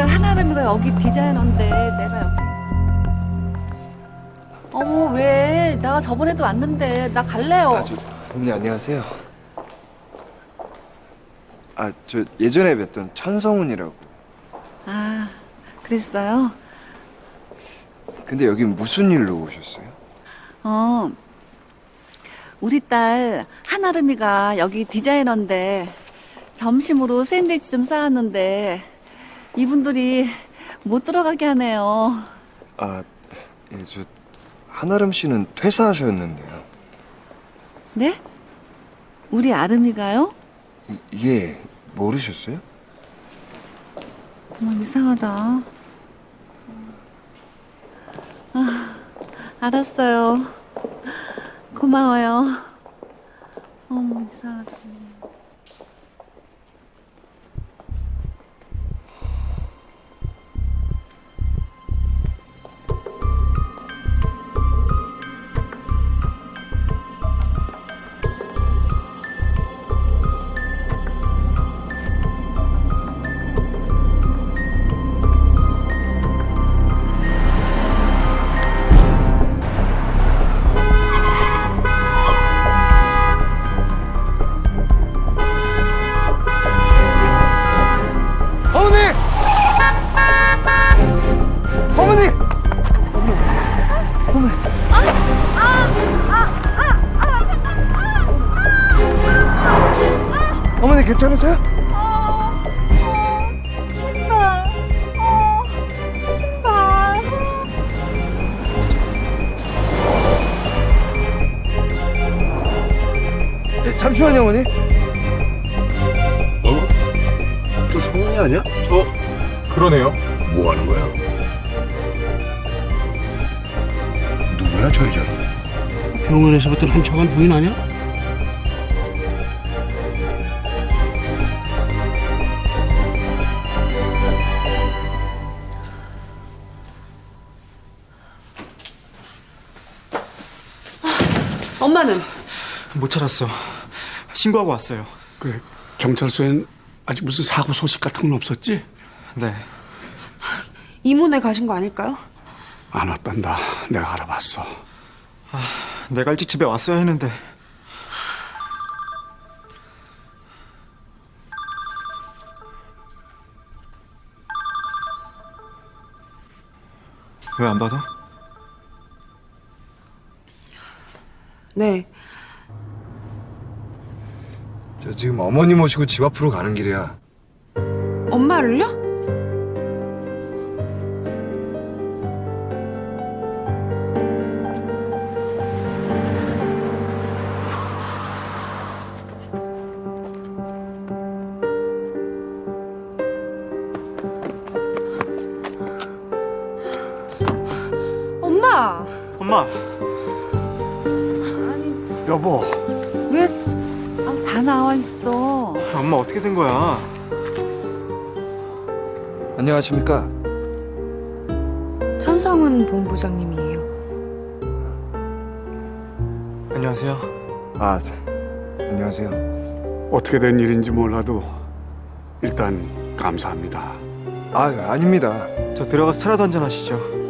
아름이가 여기 디자이너인데 내가 여기. 어머 왜? 나 저번에도 왔는데 나 갈래요. 아, 저, 어머니 안녕하세요. 아, 저 예전에 뵀던 천성훈이라고. 아 그랬어요? 근데 여기 무슨 일로 오셨어요? 어 우리 딸 한아름이가 여기 디자이너인데 점심으로 샌드위치 좀 싸왔는데 이분들이 못 들어가게 하네요. 아, 예, 저 한아름 씨는 퇴사하셨는데요. 네? 우리 아름이가요? 이, 예, 모르셨어요? 어머 이상하다. 아, 알았어요. 고마워요. 어머 이상하다. 어머니 괜찮으세요? 예, 잠시만요 어머니 어? 또 성훈이 아니야? 저 그러네요. 뭐 하는 거야? 누구야 저 여자는? 병원에서 봤던 한창한 부인 아니야? 엄마는 못 찾았어. 신고하고 왔어요. 그래 경찰서엔 아직 무슨 사고 소식 같은 건 없었지? 네. 이모네 가신 거 아닐까요? 안 왔단다 내가 알아봤어 내가 일찍 집에 왔어야 했는데. 왜 안 받아? 네. 저 지금 어머니 모시고 집 앞으로 가는 길이야 엄마를요? 엄마! 엄마. 여보 왜? 아, 다 나와 있어. 엄마 어떻게 된 거야? 안녕하십니까 천성은 본부장님이에요. 안녕하세요. 아 네. 안녕하세요 어떻게 된 일인지 몰라도 일단 감사합니다 아 아닙니다 저 들어가서 차라도 한잔 하시죠.